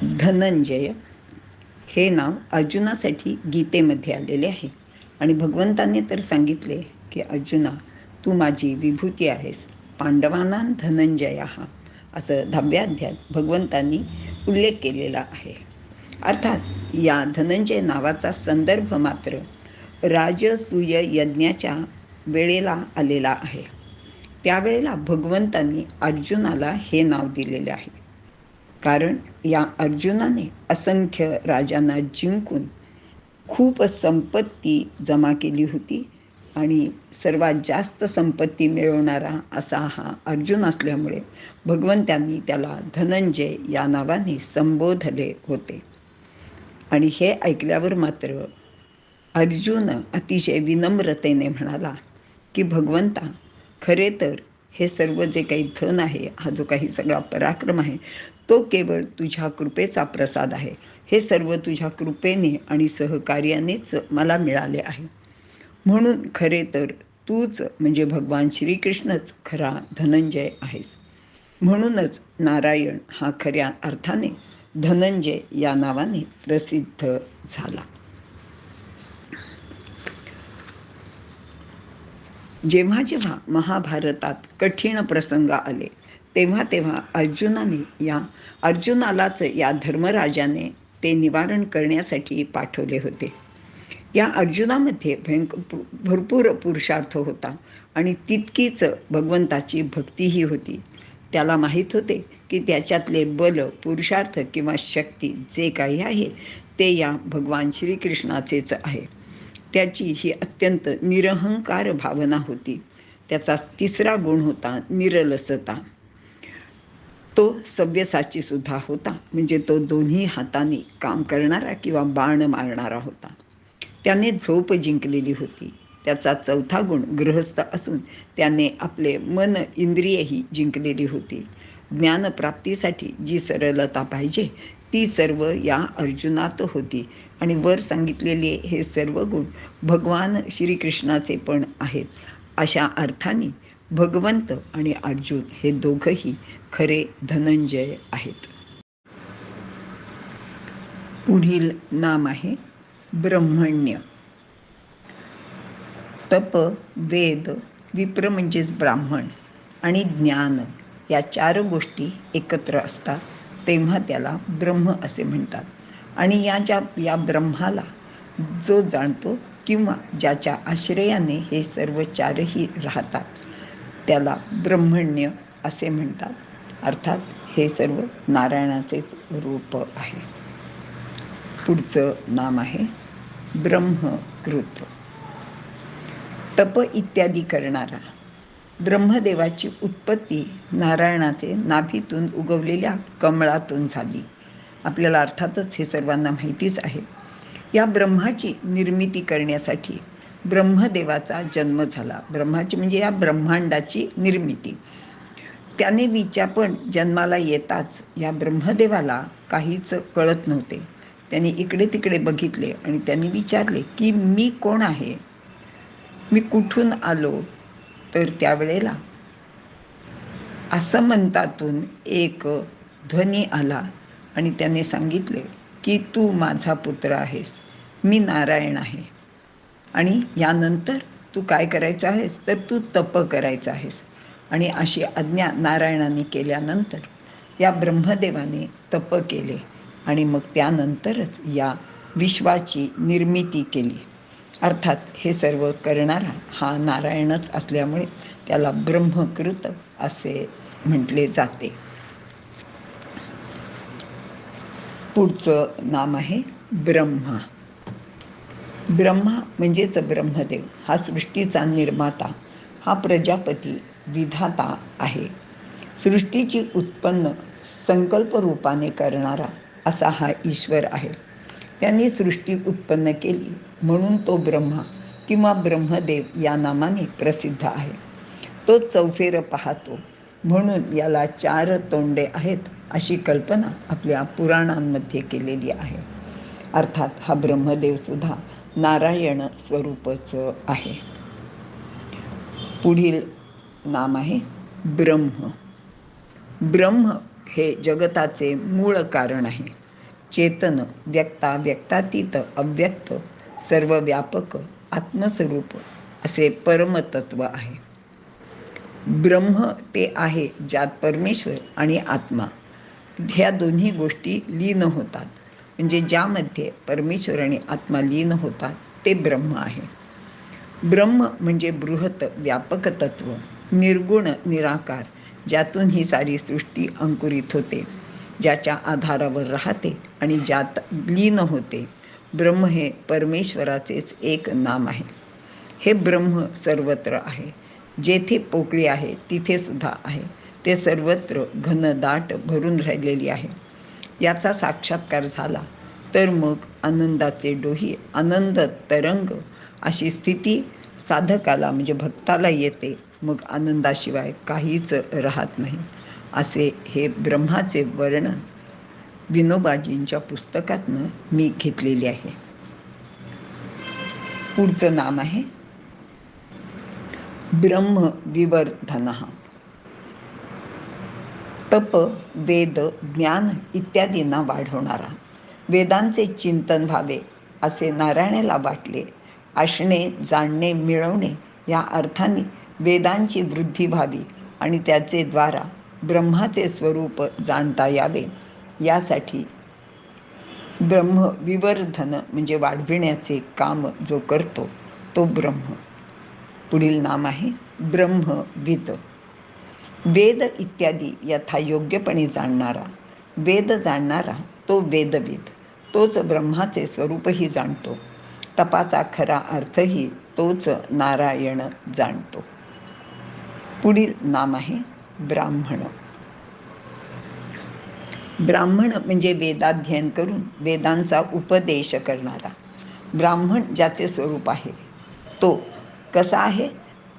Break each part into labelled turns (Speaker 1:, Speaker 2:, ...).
Speaker 1: धनंजय हे नाव अर्जुनासाठी गीतेमध्ये आलेले आहे. आणि भगवंताने तर सांगितले की अर्जुना तू माझी विभूती आहेस. पांडवांना धनंजय हा असं दहाव्या अध्यायात भगवंतांनी उल्लेख केलेला आहे. अर्थात या धनंजय नावाचा संदर्भ मात्र राजसूय यज्ञाच्या वेळेला आलेला आहे. त्यावेळेला भगवंतांनी अर्जुनाला हे नाव दिलेले आहे. कारण या अर्जुनाने असंख्य राजांना जिंकून खूप संपत्ती जमा केली होती आणि सर्वात जास्त संपत्ती मिळवणारा असा हा अर्जुन असल्यामुळे भगवंतांनी त्याला धनंजय या नावाने संबोधले होते. आणि हे ऐकल्यावर मात्र अर्जुन अतिशय विनम्रतेने म्हणाला की भगवंता खरे तर हे सर्व जे काही धन आहे हा जो काही सगळा पराक्रम आहे तो केवळ तुझ्या कृपेचा प्रसाद आहे. हे सर्व तुझ्या कृपेने आणि सहकार्यानेच मला मिळाले आहे. म्हणून खरे तर तूच म्हणजे भगवान श्रीकृष्णच खरा धनंजय आहेस. म्हणूनच नारायण हा खऱ्या अर्थाने धनंजय या नावाने प्रसिद्ध झाला. जेव्हा जेव्हा महाभारतात कठीण प्रसंग आले तेव्हा तेव्हा अर्जुनाने या अर्जुनालाच या धर्मराजाने ते निवारण करण्यासाठी पाठवले होते. या अर्जुनामध्ये भयंक भरपूर पुरुषार्थ होता आणि तितकीच भगवंताची भक्तीही होती. त्याला माहीत होते की त्याच्यातले बल पुरुषार्थ किंवा शक्ती जे काही आहे ते या भगवान श्रीकृष्णाचेच आहे. त्याची ही अत्यंत निरहंकार भावना होती. त्याचा तिसरा गुण होता निरलसता. तो सव्यसाची सुद्धा होता. म्हणजे तो दोन्ही हाताने काम करणारा किंवा बाण मारणारा होता. त्याने झोप जिंकलेली होती. त्याचा चौथा गुण गृहस्थ असून त्याने आपले मन इंद्रियही जिंकलेली होती. ज्ञानप्राप्तीसाठी जी सरलता पाहिजे ती सर्व या अर्जुनात होती. आणि वर सांगितलेले हे सर्व गुण भगवान श्रीकृष्णाचे पण आहेत. अशा अर्थाने भगवंत आणि अर्जुन हे दोघंही खरे धनंजय आहेत. पुढील नाम आहे ब्रह्मण्य. तप वेद विप्र म्हणजेच ब्राह्मण आणि ज्ञान या चार गोष्टी एकत्र असतात तेव्हा त्याला ब्रह्म असे म्हणतात. आणि या ज्या या ब्रह्माला जो जाणतो किंवा ज्याच्या आश्रयाने हे सर्व चारही राहतात त्याला ब्रह्मण्य असे म्हणतात. अर्थात हे सर्व नारायणाचेच रूप आहे. पुढचं नाम आहे ब्रह्मकृत. तप इत्यादी करणारा ब्रह्मदेवाची उत्पत्ती नारायणाचे नाभीतून उगवलेल्या कमळातून झाली. आपल्याला अर्थातच हे सर्वांना माहितीच आहे. या ब्रह्माची निर्मिती करण्यासाठी ब्रह्मदेवाचा जन्म झाला. ब्रह्माची म्हणजे या ब्रह्मांडाची निर्मिती. त्याने विचा पण जन्माला येताच या ब्रह्मदेवाला काहीच कळत नव्हते. त्याने इकडे तिकडे बघितले आणि त्यांनी विचारले की मी कोण आहे? मी कुठून आलो? तर त्यावेळेला असमंतातून एक ध्वनी आला आणि त्याने सांगितले की तू माझा पुत्र आहेस. मी नारायण आहे. आणि यानंतर तू काय करायचं आहेस? तर तू तप करायचं आहेस. आणि अशी आज्ञा नारायणाने केल्यानंतर या ब्रह्मदेवाने तप केले आणि मग त्यानंतरच या विश्वाची निर्मिती केली. अर्थात हे सर्व करणारा हा नारायणच असल्यामुळे त्याला ब्रह्मकृत असे म्हटले जाते. पुढचं नाम आहे ब्रह्मा. ब्रह्मा म्हणजेच ब्रह्मदेव हा सृष्टीचा निर्माता हा प्रजापती विधाता आहे. सृष्टीची उत्पन्न संकल्प रूपाने करणारा असा हा ईश्वर आहे. त्यांनी सृष्टी उत्पन्न केली म्हणून तो ब्रह्मा किंवा ब्रह्मदेव या नामाने प्रसिद्ध आहे. तो चौफेर पाहतो म्हणून याला चार तोंडे आहेत अशी कल्पना आपल्या पुराणांमध्ये केलेली आहे. अर्थात हा ब्रह्मदेव सुद्धा नारायण स्वरूपच आहे. पुढील नाम आहे ब्रह्म. ब्रह्म हे जगताचे मूळ कारण आहे. चेतन व्यक्ता व्यक्तातीत अव्यक्त सर्व व्यापक आत्मस्वरूप असे परमतत्व आहे. ब्रह्म ते आहे ज्यात परमेश्वर आणि आत्मा. ह्या दोन्ही गोष्टी लीन होतात. म्हणजे ज्यामध्ये परमेश्वर आणि आत्मा लीन होतात ते ब्रह्म आहे. ब्रह्म म्हणजे बृहत व्यापक तत्व निर्गुण निराकार ज्यातून ही सारी सृष्टी अंकुरित होते ज्याच्या आधारावर राहते आणि ज्यात लीन होते. ब्रह्म हे परमेश्वराचेच एक नाम आहे. हे ब्रह्म सर्वत्र आहे. जेथे पोकळी आहे तिथे सुद्धा आहे. ते सर्वत्र घनदाट भरून राहिलेली आहे. याचा साक्षात्कार झाला तर मग आनंदाचे डोही आनंद तरंग अशी स्थिती साधकाला म्हणजे भक्ताला येते मग आनंदाशिवाय काहीच राहत नाही. असे हे ब्रह्माचे वर्णन विनोबाजींच्या पुस्तकातनं मी घेतलेले आहे. पुढचं नाम आहे ब्रह्म विवर्धन तप वेद ज्ञान इत्यादींना वाढवणारा. वेदांचे चिंतन व्हावे असे नारायणाला वाटले असणे जाणणे मिळवणे या अर्थाने वेदांची वृद्धी व्हावी आणि त्याचे द्वारा ब्रह्माचे स्वरूप जाणता यावे. यासाठी ब्रह्म विवर्धन म्हणजे वाढविण्याचे काम जो करतो तो ब्रह्म. पुढील नाम आहे ब्रह्मविद. वेद इत्यादी यथायोग्यपणे जाणणारा वेद जाणणारा तो वेदविद. तोच ब्रह्माचे स्वरूपही जाणतो. तपाचा खरा अर्थही तोच नारायण जाणतो. पुढील नाम आहे ब्राह्मण. ब्राह्मण म्हणजे वेदाध्ययन करून वेदांचा उपदेश करणारा. ब्राह्मण ज्याचे स्वरूप आहे तो कसा आहे?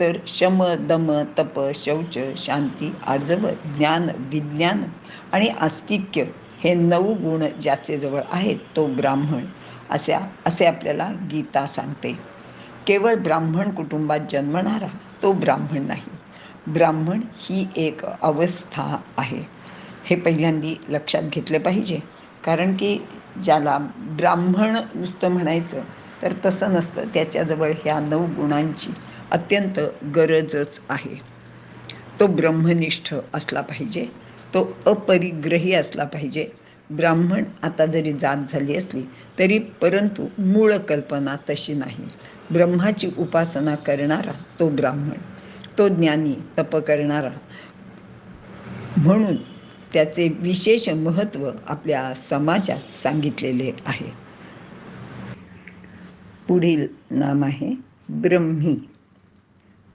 Speaker 1: तर शम दम तप शौच शांती आर्जव ज्ञान विज्ञान आणि आस्तिक्य हे नऊ गुण ज्याचे जवळ आहेत तो ब्राह्मण. असे असे आपल्याला गीता सांगते. केवळ ब्राह्मण कुटुंबात जन्मणारा तो ब्राह्मण नाही. ब्राह्मण ही एक अवस्था आहे. हे पहिल्यांदी लक्षात घेतले पाहिजे. कारण की ज्याला ब्राह्मण नुसतं म्हणायचं तर तसं नसतं. त्याच्याजवळ ह्या नऊ गुणांची अत्यंत गरजच आहे. तो ब्रह्मनिष्ठ असला पाहिजे. तो अपरिग्रही असला पाहिजे. ब्राह्मण आता जरी जात झाली असली तरी परंतु मूळ कल्पना तशी नाही. ब्रह्माची उपासना करणारा तो ब्राह्मण तो ज्ञानी तप करणारा. म्हणून त्याचे विशेष महत्त्व आपल्या समाजात सांगितलेले आहे. पुढील नाम आहे ब्रह्मी.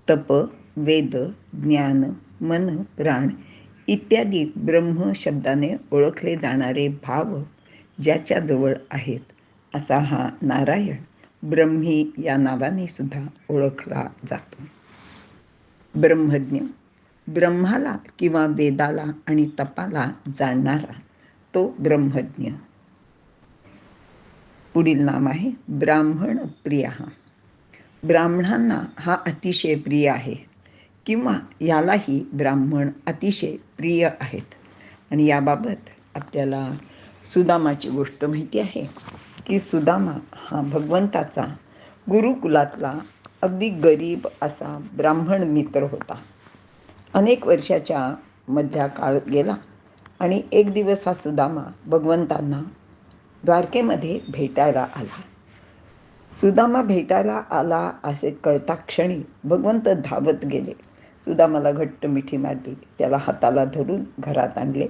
Speaker 1: तप वेद ज्ञान मन प्राण इत्यादी ब्रह्म शब्दाने ओळखले जाणारे भाव ज्याच्याजवळ आहेत असा हा नारायण ब्रह्मी या नावाने सुद्धा ओळखला जातो. ब्रह्मज्ञ ब्रह्माला किंवा वेदाला आणि तपाला जाणणारा तो ब्रह्मज्ञ. पुढील नाम आहे ब्राह्मण प्रिय ब्राह्मणांना हा अतिशय प्रिय आहे. किंवा यालाही ब्राह्मण अतिशय प्रिय आहेत. आणि याबाबत आपल्याला सुदामाची गोष्ट माहिती आहे की सुदामा हा भगवंताचा गुरुकुलातला अगदी गरीब असा ब्राह्मण मित्र होता. अनेक वर्षाच्या मध्या काळ गेला आणि एक दिवस हा सुदामा भगवंतांना द्वारकेमध्ये भेटायला आला. सुदामा भेटायला आला असे कळता क्षणी भगवंत धावत गेले. सुदामाला घट्ट मिठी मारली. त्याला हाताला धरून घरात आणले.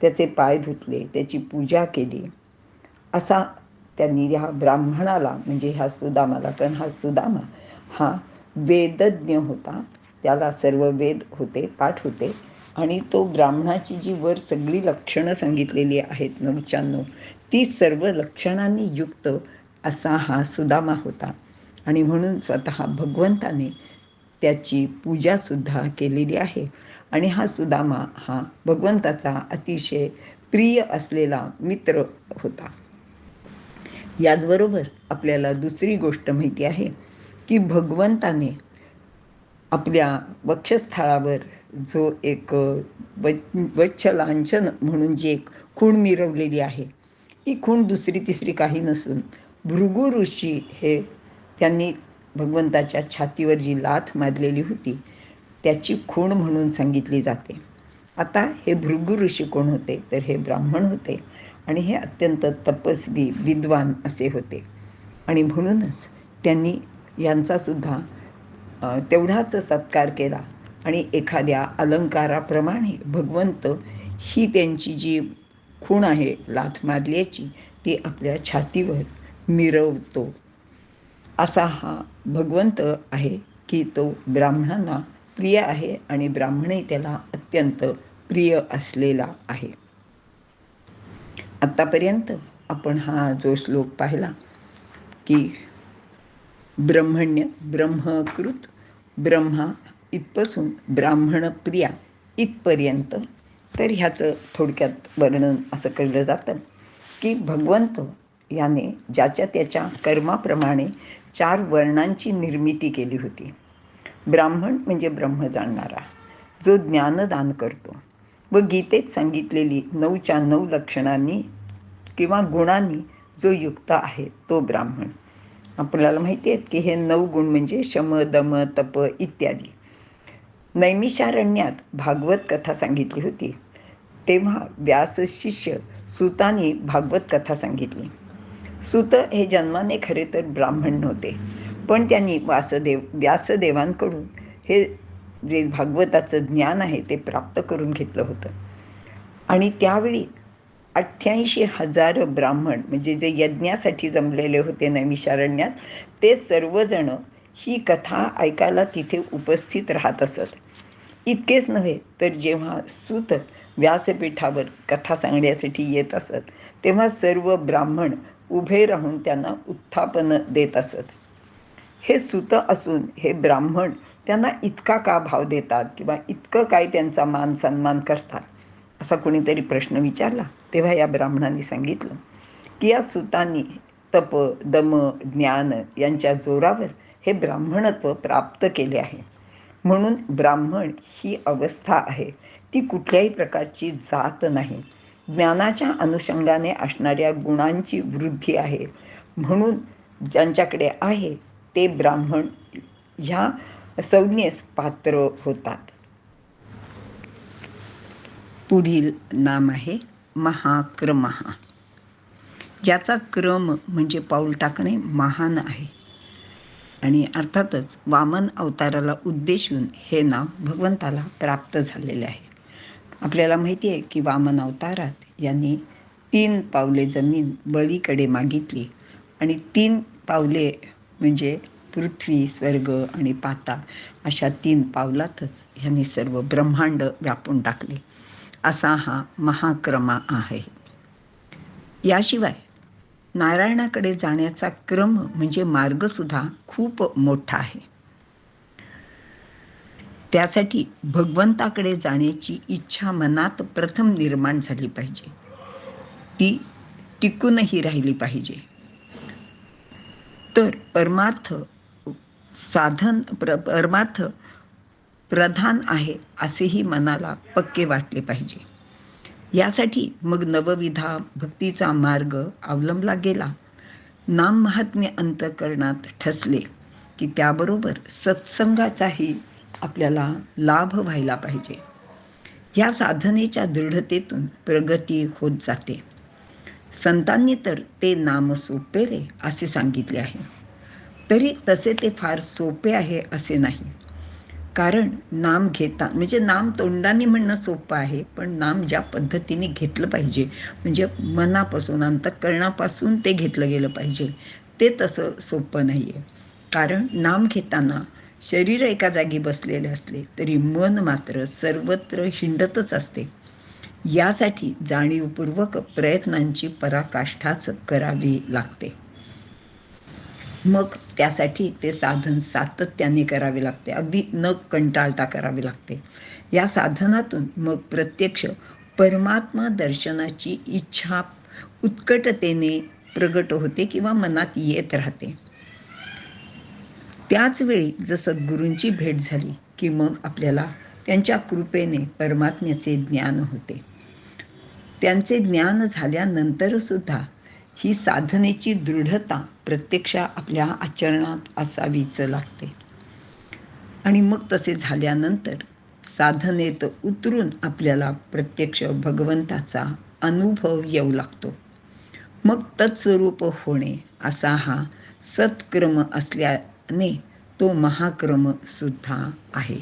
Speaker 1: त्याचे पाय धुतले. त्याची पूजा केली. असा त्यांनी ह्या ब्राह्मणाला म्हणजे ह्या सुदामाला कारण हा सुदामा हा वेदज्ञ होता. त्याला सर्व वेद होते पाठ होते. आणि तो ब्राह्मणाची जी वर सगळी लक्षणं सांगितलेली आहेत नऊच्याण्णव ती सर्व लक्षणांनी युक्त असा हा सुदामा होता. आणि म्हणून स्वतः भगवंताने त्याची पूजासुद्धा केलेली आहे. आणि हा सुदामा हा भगवंताचा अतिशय प्रिय असलेला मित्र होता. याचबरोबर आपल्याला दुसरी गोष्ट माहिती आहे की भगवंताने आपल्या वक्षस्थळावर जो एक वच्छलांछन म्हणून जी एक खूण मिरवलेली आहे ही खूण दुसरी तिसरी काही नसून भृगु ऋषी हे त्यांनी भगवंताच्या छातीवर जी लाथ मारलेली होती त्याची खूण म्हणून सांगितली जाते. आता हे भृगु ऋषी कोण होते? तर हे ब्राह्मण होते आणि हे अत्यंत तपस्वी विद्वान असे होते. आणि म्हणूनच त्यांनी यांचासुद्धा तेवढाच सत्कार केला आणि एखाद्या अलंकाराप्रमाणे भगवंत ही त्यांची जी खूण आहे लाथ मारल्याची ती आपल्या छातीवर मिरवतो. असा हा भगवंत आहे की तो ब्राह्मणांना प्रिय आहे आणि ब्राह्मणही त्याला अत्यंत प्रिय असलेला आहे. आत्तापर्यंत आपण हा जो श्लोक पाहिला की ब्रह्मण्य ब्रह्मकृत ब्रह्मा इथपासून ब्राह्मण प्रिया इथपर्यंत तर ह्याचं थोडक्यात वर्णन असं कळलं जातं की भगवंत याने ज्याच्या त्याच्या कर्माप्रमाणे चार वर्णांची निर्मिती केली होती. ब्राह्मण म्हणजे ब्रह्म जाणणारा. जो ज्ञानदान करतो व गीतेत सांगितलेली नऊच्या नऊ लक्षणांनी किंवा गुणांनी जो युक्त आहे तो ब्राह्मण. आपल्याला माहिती आहेत की हे नऊ गुण म्हणजे शम दम तप इत्यादी. नैमिषारण्यात भागवत कथा सांगितली होती. तेव्हा व्यास शिष्य सुतानी भागवत कथा सांगितली. सुत हे जन्माने खरे तर ब्राह्मण नव्हते. पण त्यांनी वासदेव व्यासदेवांकडून हे जे भागवताचं ज्ञान आहे ते प्राप्त करून घेतलं होतं. आणि त्यावेळी अठ्ठ्याऐंशी हजार ब्राह्मण म्हणजे जे यज्ञासाठी जमलेले होते नैमिषारण्यात ते सर्वजण ही कथा ऐकायला तिथे उपस्थित राहत असत. इतकेच नव्हे तर जेव्हा सूत व्यासपीठावर कथा सांगण्यासाठी येत असत तेव्हा सर्व ब्राह्मण उभे राहून त्यांना उत्थापन देत असत. हे सुत असून हे ब्राह्मण त्यांना इतका का भाव देतात किंवा इतकं काय त्यांचा मान सन्मान करतात? असा कोणीतरी प्रश्न विचारला. तेव्हा या ब्राह्मणांनी सांगितलं की या सुतांनी तप दम ज्ञान यांच्या जोरावर हे ब्राह्मणत्व प्राप्त केले आहे. म्हणून ब्राह्मण ही अवस्था आहे. ती कुठल्याही प्रकारची जात नाही. ज्ञानाच्या अनुषंगाने असणाऱ्या गुणांची वृद्धी आहे. म्हणून ज्यांच्याकडे आहे ते ब्राह्मण ह्या संज्ञेस पात्र होतात. पुढील नाम आहे महाक्रम. ज्याचा क्रम म्हणजे पाऊल टाकणे महान आहे. आणि अर्थातच वामन अवताराला उद्देशून हे नाव भगवंताला प्राप्त झालेले आहे. आपल्याला माहिती आहे की वामन अवतारात यांनी तीन पावले जमीन बळीकडे मागितली. आणि तीन पावले म्हणजे पृथ्वी स्वर्ग आणि पाता अशा तीन पावलातच ह्यांनी सर्व ब्रह्मांड व्यापून टाकले. असा हा महाक्रमा आहे. याशिवाय नारायणाकडे जाण्याचा क्रम म्हणजे मार्गसुद्धा खूप मोठा आहे. त्यासाठी भगवंताकडे जाण्याची इच्छा मनात प्रथम निर्माण झाली पाहिजे. ती टिकूनही राहिली पाहिजे. तर परमार्थ साधन प्र परमार्थ प्रधान आहे असेही मनाला पक्के वाटले पाहिजे. यासाठी मग नवविधा भक्तीचा मार्ग अवलंबला गेला. नाम महात्म्य अंतकरणात ठसले की त्याबरोबर सत्संगाचाही आपल्याला लाभ व्हायला पाहिजे. या साधनेच्या दृढतेतून प्रगती होत जाते. संतांनी तर ते नाम सोपे रे असे सांगितले आहे. तरी तसे ते फार सोपे आहे असे नाही. कारण नाम घेता म्हणजे नाम तोंडाने म्हणणं सोपं आहे पण नाम ज्या पद्धतीने घेतलं पाहिजे म्हणजे मनापासून अंतकरणापासून ते घेतलं गेलं पाहिजे ते तसं सोपं नाही आहे कारण नाम घेताना शरीर एका जागी बसलेले असले तरी मन मात्र सर्वत्र हिंडतच असते. यासाठी जाणीवपूर्वक प्रयत्नांची पराकाष्ठाच करावी लागते. मग त्यासाठी ते साधन सातत्याने करावे लागते. अगदी न कंटाळता करावे लागते. या साधनातून मग प्रत्यक्ष परमात्मा दर्शनाची इच्छा उत्कटतेने प्रगट होते किंवा मनात येत राहते. त्याच वेळी जर सद्गुरूंची भेट झाली की मग आपल्याला त्यांच्या कृपेने परमात्म्याचे ज्ञान होते. त्यांचे ज्ञान झाल्यानंतर सुद्धा ही साधनेची दृढता प्रत्यक्ष आपल्या आचरणात असावीच लागते. आणि मग तसे झाल्यानंतर साधनेत उतरून आपल्याला प्रत्यक्ष भगवंताचा अनुभव येऊ लागतो. मग तत्स्वरूप होणे असा हा सत्क्रम असल्या ने तो महाक्रम सुद्धा आहे.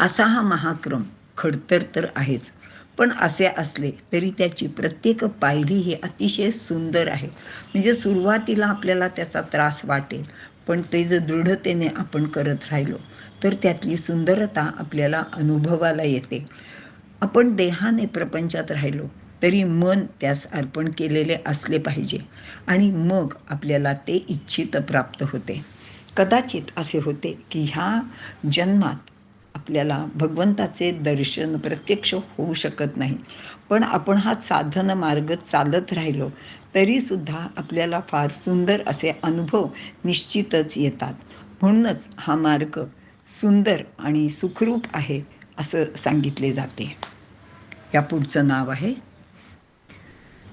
Speaker 1: असा हा महाक्रम खडतर तर आहेच पण असे असले तरी त्याची प्रत्येक पायरी ही अतिशय सुंदर आहे. म्हणजे सुरुवातीला आपल्याला त्याचा त्रास वाटेल पण ते जर दृढतेने आपण करत राहिलो तर त्यातली सुंदरता आपल्याला अनुभवाला येते. आपण देहाने प्रपंचात राहिलो तरी मन त्यास अर्पण केलेले असले पाहिजे. आणि मग आपल्याला ते इच्छित प्राप्त होते. कदाचित असे होते की ह्या जन्मात आपल्याला भगवंताचे दर्शन प्रत्यक्ष होऊ शकत नाही. पण आपण हा साधन मार्ग चालत राहिलो तरीसुद्धा आपल्याला फार सुंदर असे अनुभव निश्चितच येतात. म्हणूनच हा मार्ग सुंदर आणि सुखरूप आहे असं सांगितले जाते. या पुढचं नाव आहे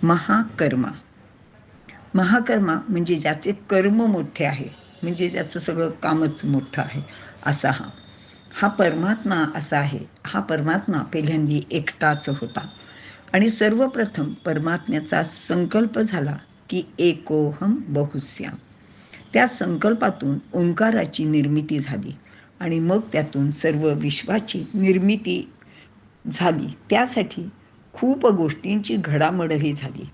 Speaker 1: महाकर्मा. महाकर्मा म्हणजे ज्याचे कर्म मोठे आहे म्हणजे ज्याचं सगळं कामच मोठं आहे असा हा. हा परमात्मा असा आहे हा परमात्मा पहिल्यांदी एकटाच होता. आणि सर्वप्रथम परमात्म्याचा संकल्प झाला की एकोहम बहुस्याम त्या संकल्पातून ओंकाराची निर्मिती झाली आणि मग त्यातून सर्व विश्वाची निर्मिती झाली. त्यासाठी खूप गोष्टींची घडामोडही झाली.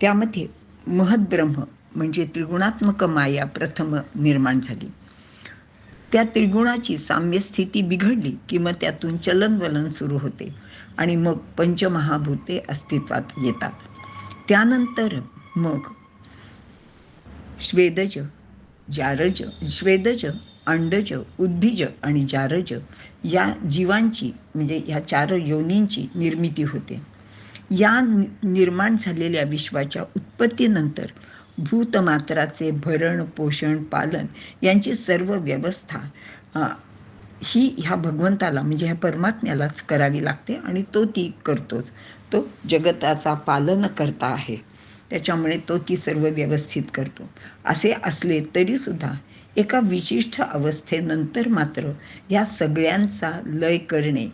Speaker 1: त्यामध्ये महद्ब्रह्म म्हणजे त्रिगुणात्मक माया प्रथम निर्माण झाली. त्या त्रिगुणाची साम्यस्थिती बिघडली की मग त्यातून चलनवलन सुरू होते आणि मग पंचमहाभूते अस्तित्वात येतात. त्यानंतर मग श्वेदज जारज श्वेदज अंडज उद्भिज आणि जारज या जीवांची म्हणजे ह्या चार योनींची निर्मिती होते. या निर्माण झालेल्या विश्वाच्या उत्पत्तीनंतर भूतमात्राचे भरण पोषण पालन यांची सर्व व्यवस्था ही ह्या भगवंताला म्हणजे ह्या परमात्म्यालाच करावी लागते आणि तो ती करतोच. तो जगताचा पालन करता आहे. त्याच्यामुळे तो ती सर्व व्यवस्थित करतो. असे असले तरीसुद्धा एका विशिष्ट अवस्थेनंतर मात्र या सगळ्यांचा लय करणे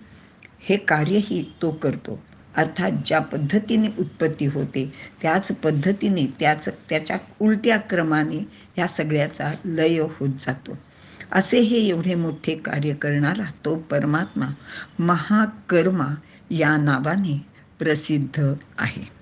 Speaker 1: हे कार्यही तो करतो. अर्थात ज्या पद्धतीने उत्पत्ती होते त्याच पद्धतीने त्याच त्याच्या उलट्या क्रमाने ह्या सगळ्याचा लय होत जातो. असे हे एवढे मोठे कार्य करणारा तो परमात्मा महाकर्मा या नावाने प्रसिद्ध आहे.